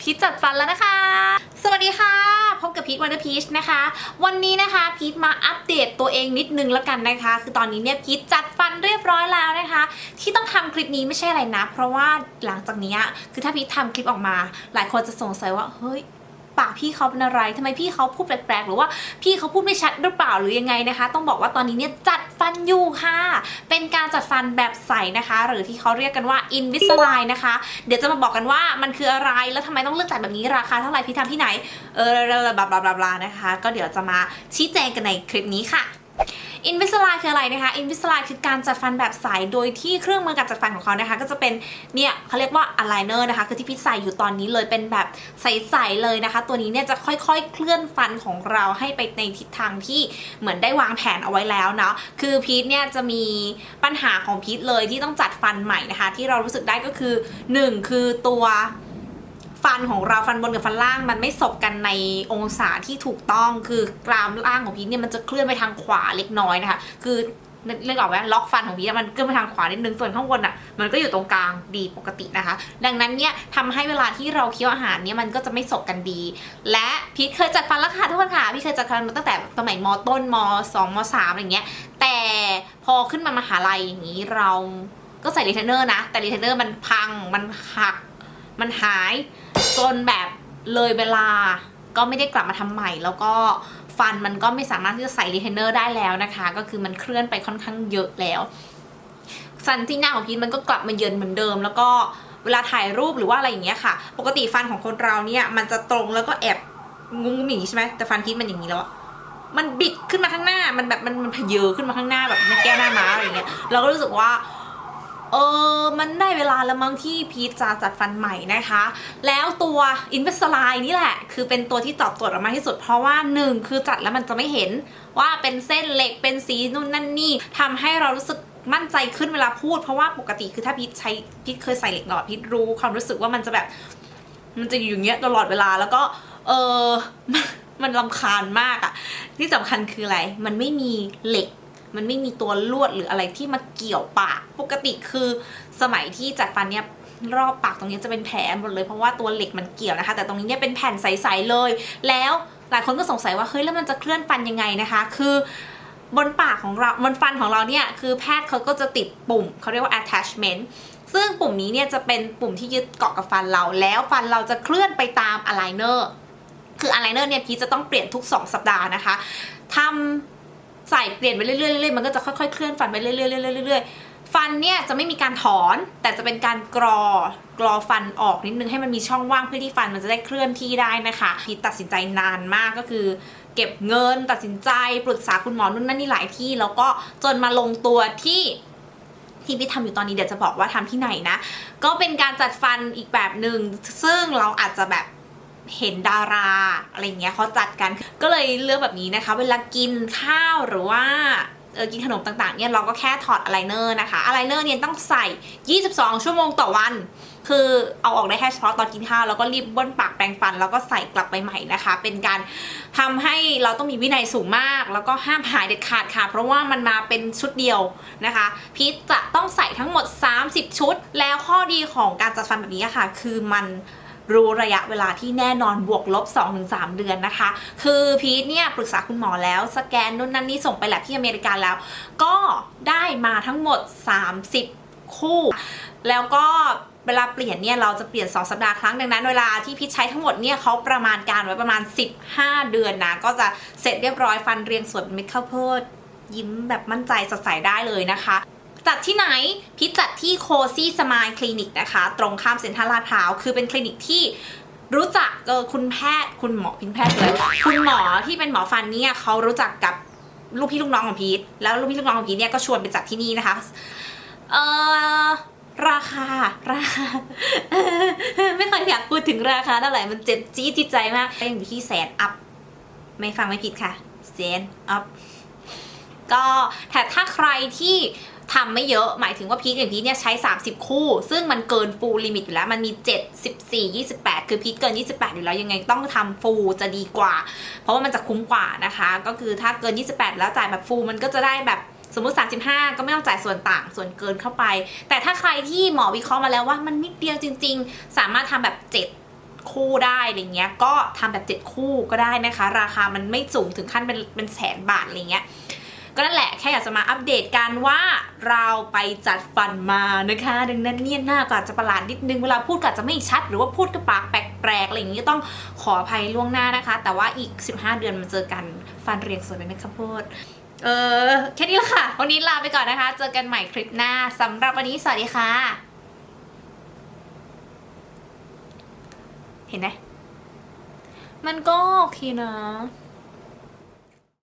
พีชจัดฟันแล้วนะคะ สวัสดีค่ะ พบกับพีชวันเดอร์พีชนะคะ วันนี้นะคะพีชมาอัปเดตตัวเองนิดนึงแล้วกันนะคะ คือตอนนี้เนี่ยพีชจัดฟันเรียบร้อยแล้วนะคะ ที่ต้องทำคลิปนี้ไม่ใช่อะไรนะ เพราะว่าหลังจากเนี้ยคือถ้าพีชทำคลิปออกมา หลายคนจะสงสัยว่าเฮ้ยปากพี่เขาเป็นอะไรทำไมพี่เขาพูดแปลกๆ หรือว่าพี่เขาพูดไม่ชัดหรือเปล่าหรือยังไงนะคะ ต้องบอกว่าตอนนี้เนี่ยจัด ฟันอยู่ค่ะ เป็นการจัดฟันแบบใสนะคะ หรือที่เขาเรียกกันว่า Invisalign นะคะ เดี๋ยวจะมาบอกกันว่ามันคืออะไรแล้วทำไมต้องเลือกจัดแบบนี้ราคาเท่าไหร่พี่ทำที่ไหน เออบลาบลาบลาบลานะคะ ก็เดี๋ยวจะมาชี้แจงกันในคลิปนี้ค่ะ Invisalign คืออะไรนะคะ Invisalign คือการจัดฟันแบบใสโดยที่เครื่องมือการจัดฟันของเขานะคะ ก็จะเป็นเนี่ยเขาเรียกว่า aligner นะคะคือที่พี่ใส่อยู่ตอนนี้เลยเป็นแบบใสๆเลยนะคะ ตัวนี้เนี่ยจะค่อยๆ เคลื่อนฟันของเราให้ไปในทิศทางที่เหมือนได้วางแผนเอาไว้แล้วเนาะคือพีทเนี่ยจะมีปัญหาของพีทเลยที่ต้องจัดฟันใหม่นะคะ ที่เรารู้สึกได้ก็คือหนึ่งคือตัว ฟันของเราฟันบนกับฟันล่างมันไม่สบกันในองศาที่ถูกต้องคือกรามล่างของพีทเนี่ยมันจะเคลื่อนไปทางขวาเล็กน้อยนะคะ คือเรียกออกไหมล็อกฟันของพีทมันเคลื่อนไปทางขวานิดนึงส่วนข้างบนอะมันก็อยู่ตรงกลางดีปกตินะคะ ดังนั้นเนี่ยทำให้เวลาที่เราเคี้ยวอาหารเนี่ยมันก็จะไม่สบกันดี และพีทเคยจัดฟันแล้วค่ะทุกคนค่ะพี่เคยจัดฟันมาตั้งแต่สมัยมต้นมสองมสามอะไรเงี้ย แต่พอขึ้นมามหาลัยอย่างนี้เราก็ใส่รีเทนเนอร์นะ แต่รีเทนเนอร์มันพังมันหักมันหาย จนแบบเลยเวลาก็ไม่ได้กลับมาทำใหม่ แล้วก็ฟันมันก็ไม่สามารถที่จะใส่รีเทนเนอร์ได้แล้วนะคะ ก็คือมันเคลื่อนไปค่อนข้างเยอะแล้วฟันที่หน้าของพีทมันก็กลับมาเยินเหมือนเดิม แล้วก็เวลาถ่ายรูปหรือว่าอะไรอย่างเงี้ยค่ะ ปกติฟันของคนเราเนี่ยมันจะตรงแล้วก็แอบงุ้มๆอย่างนี้ใช่ไหมแต่ฟันพีทมันอย่างนี้แล้วอะมันบิดขึ้นมาข้างหน้า มันแบบมันมันเพเยอขึ้นมาข้างหน้าแบบแก้หน้าม้าอะไรอย่างเงี้ย เราก็รู้สึกว่า เออมันได้เวลาแล้วมั้งที่พีทจะจัดฟันใหม่นะคะ แล้วตัว Invisalign นี่แหละ คือเป็นตัวที่ตอบโจทย์ออกมาที่สุด เพราะว่าหนึ่งคือจัดแล้วมันจะไม่เห็นว่าเป็นเส้นเหล็กเป็นสีนู่นนั่นนี่ทำให้เรารู้สึกมั่นใจขึ้นเวลาพูด เพราะว่าปกติคือถ้าพีทใช้พีทเคยใส่เหล็กหลอดพีทรู้ความรู้สึกว่ามันจะแบบ มันจะอยู่อย่างเงี้ยตลอดเวลาแล้วก็ เออมันลำคาญมากอะที่สำคัญคืออะไร มันไม่มีเหล็ก มันไม่มีตัวลวดหรืออะไรที่มาเกี่ยวปาก ปกติคือสมัยที่จัดฟันเนี่ยรอบปากตรงนี้จะเป็นแผลหมดเลยเพราะว่าตัวเหล็กมันเกี่ยวนะคะ แต่ตรงนี้เนี่ยเป็นแผ่นใสๆเลย แล้วหลายคนก็สงสัยว่าเฮ้ยแล้วมันจะเคลื่อนฟันยังไงนะคะ คือบนปากของเราบนฟันของเราเนี่ยคือแพทย์เขาก็จะติดปุ่มเขาเรียกว่า attachment ซึ่งปุ่มนี้เนี่ยจะเป็นปุ่มที่ยึดเกาะกับฟันเราแล้วฟันเราจะเคลื่อนไปตาม aligner คืออะไรเนอร์เนี่ยพีจะต้องเปลี่ยนทุก 2 สัปดาห์นะคะทำ ใส่เปลี่ยนไปเรื่อยๆเรื่อยๆมันก็จะค่อยๆเคลื่อนฟันไปเรื่อยๆเรื่อยๆเรื่อยๆฟันเนี่ยจะไม่มีการถอนแต่จะเป็นการกรอกรอฟันออกนิดนึงให้มันมีช่องว่างเพื่อที่ฟันมันจะได้เคลื่อนที่ได้นะคะพีชตัดสินใจนานมากก็คือ เก็บเงินตัดสินใจปรึกษาคุณหมอนู่นนั่นนี่หลายที่แล้วก็จนมาลงตัวที่ที่พี่ทำอยู่ตอนนี้เดี๋ยวจะบอกว่าทำที่ไหนนะ ก็เป็นการจัดฟันอีกแบบหนึ่งซึ่งเราอาจจะแบบ เห็นดาราอะไรเงี้ยเขาจัดกัน ก็เลยเลือกแบบนี้นะคะ เวลากินข้าวหรือว่าเออกินขนมต่างๆเนี่ยเราก็แค่ถอดอะไรเนอร์นะคะอะไรเนอร์เนี่ยต้องใส่ 22 ชั่วโมงต่อวัน คือเอาออกได้แค่เฉพาะตอนกินข้าวแล้วก็รีบบ้วนปากแปรงฟัน แล้วก็ใส่กลับไปใหม่นะคะ เป็นการทำให้เราต้องมีวินัยสูงมาก แล้วก็ห้ามหายเด็ดขาดค่ะ เพราะว่ามันมาเป็นชุดเดียวนะคะ พีทจะต้องใส่ทั้งหมด 30 ชุด แล้วข้อดีของการจัดฟันแบบนี้ค่ะ คือมัน รู้ระยะเวลาที่แน่นอนบวกลบ 2-3 เดือนนะคะ คือพีทเนี่ยปรึกษาคุณหมอแล้วสแกนนู่นนั่นนี่ส่งไปแลบที่อเมริกาแล้ว ก็ได้มาทั้งหมด 30 คู่ แล้วก็เวลาเปลี่ยนเนี่ยเราจะเปลี่ยน 2 สัปดาห์ครั้งดังนั้นเวลาที่พีทใช้ทั้งหมดเนี่ยเขาประมาณการไว้ประมาณ 15 เดือนนะ ก็จะเสร็จเรียบร้อยฟันเรียงสวยเป็นเม็ดข้าวโพดยิ้มแบบมั่นใจสดใสได้เลยนะคะ จัดที่ไหน พิจัดที่โคซี่สมายคลินิกนะคะ ตรงข้ามเซ็นทรัลลาดพร้าว คือเป็นคลินิกที่รู้จักเออคุณแพทย์คุณหมอพินแพทย์เลยคุณหมอที่เป็นหมอฟันเนี่ยเขารู้จักกับลูกพี่ลูกน้องของพีทแล้วลูกพี่ลูกน้องของพีทเนี่ยก็ชวนไปจัดที่นี่นะคะ เออราคา ราคา ไม่ค่อยอยากพูดถึงราคาเท่าไหร่มันเจ็บจี๊ดจิตใจมากอยู่ที่แสนอัพ ไม่ฟังไม่ผิดค่ะแสนอัพก็แต่ถ้าใครที่ ทำไม่เยอะหมายถึงว่าพีทอย่างพีทเนี่ยใช้ 30 คู่ ซึ่งมันเกินฟูลลิมิตอยู่แล้ว มันมี 7 14 28 คือพีทเกิน 28 อยู่แล้วยังไงต้องทำฟูลจะดีกว่า เพราะว่ามันจะคุ้มกว่านะคะ ก็คือถ้าเกิน 28 แล้วจ่ายแบบฟูลมันก็จะได้แบบสมมติ 35 ก็ไม่ต้องจ่ายส่วนต่างส่วนเกินเข้าไป แต่ถ้าใครที่หมอวิเคราะห์มาแล้วว่ามันนิดเดียวจริง ๆ สามารถทำแบบ 7คู่ได้อะไรเงี้ย ก็ทำแบบ 7 คู่ก็ได้นะคะ ราคามันไม่สูงถึงขั้นเป็นเป็นแสนบาทอะไรเงี้ย ก็นั่นแหละแค่อยากจะมาอัปเดตกันว่าเราไปจัดฟันมานะคะ ดังนั้นเนี่ยหน้าก็อาจจะประหลาดนิดนึงเวลาพูดก็อาจจะไม่ชัด หรือว่าพูดกระปากแปลกๆอะไรอย่างนี้ต้องขออภัยล่วงหน้านะคะ แต่ว่าอีก 15 เดือนมาเจอกันฟันเรียงสวยไหมคะพูดเออแค่นี้ละค่ะ วันนี้ลาไปก่อนนะคะ เจอกันใหม่คลิปหน้าสำหรับวันนี้สวัสดีค่ะ เห็นไหมมันก็โอเคนะ